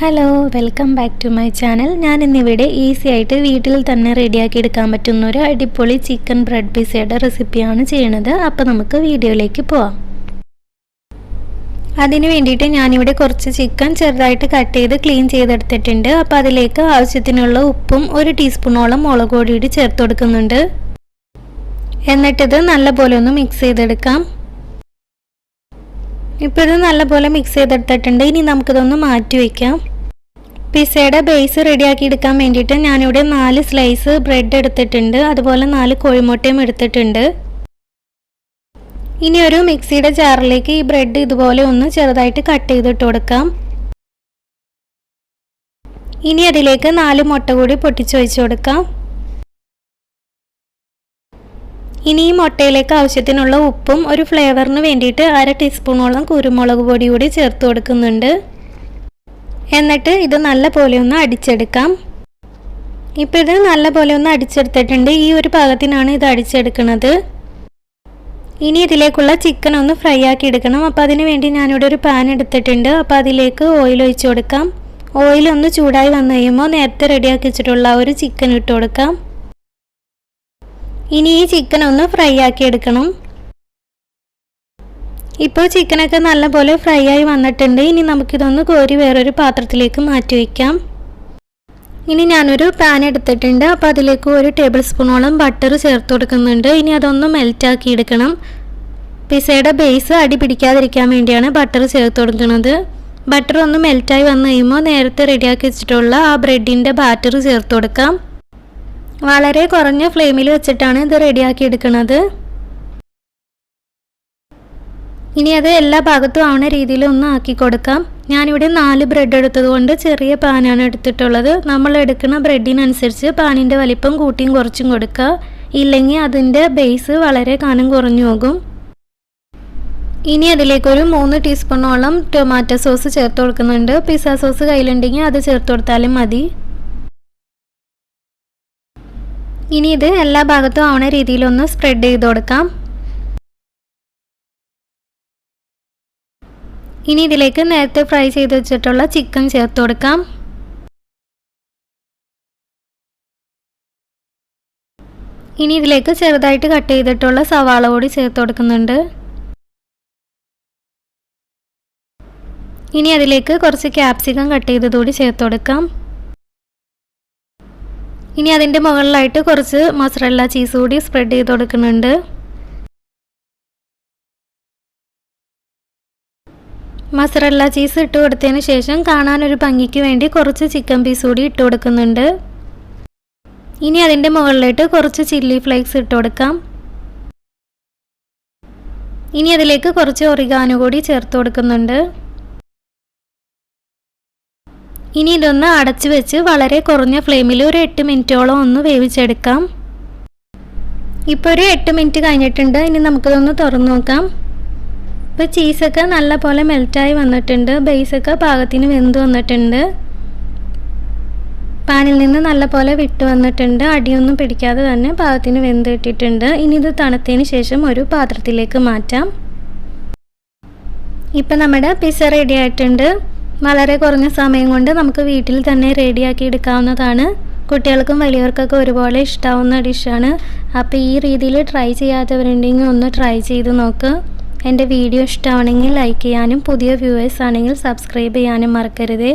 Hello welcome back to my channel ഞാൻ ഇന്നിവിടെ easy ആയിട്ട് വീട്ടിൽ തന്നെ റെഡിയാക്കി എടുക്കാൻ പറ്റുന്ന ഒരു അടിപൊളി ചിക്കൻ ബ്രെഡ് പിസയുടെ റെസിപ്പിയാണ് ചെയ്യണത് അപ്പോൾ നമുക്ക് വീഡിയോയിലേക്ക് പോവാം. അതിന് വേണ്ടിയിട്ട് ഞാനിവിടെ കുറച്ച് ചിക്കൻ ചെറുതായിട്ട് കട്ട് ചെയ്ത് ക്ലീൻ ചെയ്തെടുത്തിട്ടുണ്ട്. അപ്പോൾ അതിലേക്ക് ആവശ്യത്തിനുള്ള ഉപ്പും ഒരു ടീസ്പൂണോളം മുളക് പൊടിയിട്ട് ചേർത്ത് കൊടുക്കുന്നുണ്ട്. എന്നിട്ടിത് നല്ലപോലെ ഒന്ന് മിക്സ് ചെയ്തെടുക്കാം. ഇപ്പോൾ ഇത് നല്ലപോലെ മിക്സ് ചെയ്തെടുത്തിട്ടുണ്ട്. ഇനി നമുക്കിതൊന്ന് മാറ്റി വയ്ക്കാം പിസയുടെ ബേസ് റെഡിയാക്കി എടുക്കാൻ വേണ്ടിയിട്ട് ഞാനിവിടെ നാല് സ്ലൈസ് ബ്രെഡ് എടുത്തിട്ടുണ്ട്. അതുപോലെ നാല് കോഴിമുട്ടയും എടുത്തിട്ടുണ്ട്. ഇനി ഒരു മിക്സിയുടെ ജാറിലേക്ക് ഈ ബ്രെഡ് ഇതുപോലെ ഒന്ന് ചെറുതായിട്ട് കട്ട് ചെയ്തിട്ട് കൊടുക്കാം. ഇനി അതിലേക്ക് നാല് മുട്ട കൂടി പൊട്ടിച്ചൊഴിച്ച് കൊടുക്കാം. ഇനി ഈ മുട്ടയിലേക്ക് ആവശ്യത്തിനുള്ള ഉപ്പും ഒരു ഫ്ലേവറിന് വേണ്ടിയിട്ട് അര ടീസ്പൂണോളം കുരുമുളക് പൊടി കൂടി ചേർത്ത് കൊടുക്കുന്നുണ്ട്. എന്നിട്ട് ഇത് നല്ല പോലെ ഒന്ന് അടിച്ചെടുക്കാം. ഇപ്പോൾ ഇത് നല്ല പോലെ ഒന്ന് അടിച്ചെടുത്തിട്ടുണ്ട്. ഈ ഒരു പാകത്തിനാണ് ഇത് അടിച്ചെടുക്കുന്നത്. ഇനി ഇതിലേക്കുള്ള ചിക്കൻ ഒന്ന് ഫ്രൈ ആക്കി എടുക്കണം. അപ്പോൾ അതിന് വേണ്ടി ഞാനിവിടെ ഒരു പാൻ എടുത്തിട്ടുണ്ട്. അപ്പോൾ അതിലേക്ക് ഓയിൽ ഒഴിച്ചു കൊടുക്കാം. ഓയിൽ ഒന്ന് ചൂടായി വന്നു കഴിയുമ്പോൾ നേരത്തെ റെഡിയാക്കി വെച്ചിട്ടുള്ള ഒരു ചിക്കൻ ഇട്ട് കൊടുക്കാം. ഇനി ഈ ചിക്കൻ ഒന്ന് ഫ്രൈ ആക്കി എടുക്കണം. ഇപ്പോൾ ചിക്കനൊക്കെ നല്ലപോലെ ഫ്രൈ ആയി വന്നിട്ടുണ്ട്. ഇനി നമുക്കിതൊന്ന് കോരി വേറൊരു പാത്രത്തിലേക്ക് മാറ്റി വയ്ക്കാം. ഇനി ഞാനൊരു പാൻ എടുത്തിട്ടുണ്ട്. അപ്പോൾ അതിലേക്ക് ഒരു ടേബിൾ സ്പൂണോളം ബട്ടർ ചേർത്ത് കൊടുക്കുന്നുണ്ട്. ഇനി അതൊന്ന് മെൽറ്റാക്കി എടുക്കണം. പിസയുടെ ബേസ് അടി പിടിക്കാതിരിക്കാൻ വേണ്ടിയാണ് ബട്ടർ ചേർത്ത് കൊടുക്കുന്നത്. ബട്ടർ ഒന്ന് മെൽറ്റായി വന്നു കഴിയുമ്പോൾ നേരത്തെ റെഡിയാക്കി വെച്ചിട്ടുള്ള ആ ബ്രെഡിന്റെ ബാറ്റർ ചേർത്ത് കൊടുക്കാം. വളരെ കുറഞ്ഞ ഫ്ലെയിമിൽ വെച്ചിട്ടാണ് ഇത് റെഡിയാക്കി എടുക്കുന്നത് ഇനി അത് എല്ലാ ഭാഗത്തും ആവുന്ന രീതിയിൽ ഒന്ന് ആക്കി കൊടുക്കാം. ഞാനിവിടെ നാല് ബ്രെഡ് എടുത്തതുകൊണ്ട് ചെറിയ പാനാണ് എടുത്തിട്ടുള്ളത്. നമ്മൾ എടുക്കുന്ന ബ്രെഡിനനുസരിച്ച് പാനിന്റെ വലിപ്പം കൂട്ടിയും കുറച്ചും കൊടുക്കുക ഇല്ലെങ്കിൽ അതിന്റെ ബേസ് വളരെ കനം കുറഞ്ഞു പോകും. ഇനി അതിലേക്കൊരു മൂന്ന് ടീസ്പൂണോളം ടൊമാറ്റോ സോസ് ചേർത്ത് കൊടുക്കുന്നുണ്ട്. പിസ്സ സോസ് കയ്യിലുണ്ടെങ്കിൽ അത് ചേർത്ത് കൊടുത്താലും മതി. ഇനി ഇത് എല്ലാ ഭാഗത്തും ആവണ രീതിയിലൊന്ന് സ്പ്രെഡ് ചെയ്ത് കൊടുക്കാം. ഇനി ഇതിലേക്ക് നേരത്തെ ഫ്രൈ ചെയ്ത് വെച്ചിട്ടുള്ള ചിക്കൻ ചേർത്ത് കൊടുക്കാം. ഇനി ഇതിലേക്ക് ചെറുതായിട്ട് കട്ട് ചെയ്തിട്ടുള്ള സവാള കൂടി ചേർത്ത് കൊടുക്കുന്നുണ്ട്. ഇനി അതിലേക്ക് കുറച്ച് ക്യാപ്സിക്കം കട്ട് ചെയ്തതുകൂടി ചേർത്ത് കൊടുക്കാം. ഇനി അതിന്റെ മുകളിലായിട്ട് കുറച്ച് മൊസറല്ല ചീസ് കൂടി സ്പ്രെഡ് ചെയ്ത് കൊടുക്കുന്നുണ്ട്. മസറല്ല ചീസ് ഇട്ട് കൊടുത്തതിന് ശേഷം കാണാനൊരു ഭംഗിക്ക് വേണ്ടി കുറച്ച് ചിക്കൻ പീസ് കൂടി ഇട്ട് കൊടുക്കുന്നുണ്ട്. ഇനി അതിന്റെ മുകളിലായിട്ട് കുറച്ച് ചില്ലി ഫ്ലേക്സ് ഇട്ട് കൊടുക്കാം. ഇനി അതിലേക്ക് കുറച്ച് ഒറിഗാനോ കൂടി ചേർത്ത് കൊടുക്കുന്നുണ്ട്. ഇനി ഇതൊന്ന് അടച്ചു വെച്ച് വളരെ കുറഞ്ഞ ഫ്ലെയിമിൽ ഒരു എട്ട് മിനിറ്റോളം ഒന്ന് വേവിച്ചെടുക്കാം. ഇപ്പോൾ ഒരു എട്ട് മിനിറ്റ് കഴിഞ്ഞിട്ടുണ്ട്. ഇനി നമുക്കിതൊന്ന് തുറന്നു നോക്കാം. ഇപ്പോൾ ചീസൊക്കെ നല്ല പോലെ മെൽറ്റായി വന്നിട്ടുണ്ട്. ബേസൊക്കെ പാകത്തിന് വെന്ത് വന്നിട്ടുണ്ട്. പാനിൽ നിന്ന് നല്ല പോലെ വിട്ട് വന്നിട്ടുണ്ട്. അടിയൊന്നും പിടിക്കാതെ തന്നെ പാകത്തിന് വെന്ത് ഇട്ടിട്ടുണ്ട് ഇനി ഇത് തണുത്തതിന് ശേഷം ഒരു പാത്രത്തിലേക്ക് മാറ്റാം. ഇപ്പം നമ്മുടെ പിസ്സ റെഡി ആയിട്ടുണ്ട്. വളരെ കുറഞ്ഞ സമയം കൊണ്ട് നമുക്ക് വീട്ടിൽ തന്നെ റെഡിയാക്കി എടുക്കാവുന്നതാണ്. കുട്ടികൾക്കും വലിയവർക്കൊക്കെ ഒരുപോലെ ഇഷ്ടാവുന്ന ഡിഷാണ് അപ്പോൾ ഈ രീതിയിൽ ട്രൈ ചെയ്യാത്തവരുണ്ടെങ്കിൽ ഒന്ന് ട്രൈ ചെയ്ത് നോക്ക്. എന്റെ വീഡിയോ ഇഷ്ടമാണെങ്കിൽ ലൈക്ക് ചെയ്യാനും പുതിയ വ്യൂവേഴ്സ് ആണെങ്കിൽ സബ്സ്ക്രൈബ് ചെയ്യാനും മറക്കരുതേ.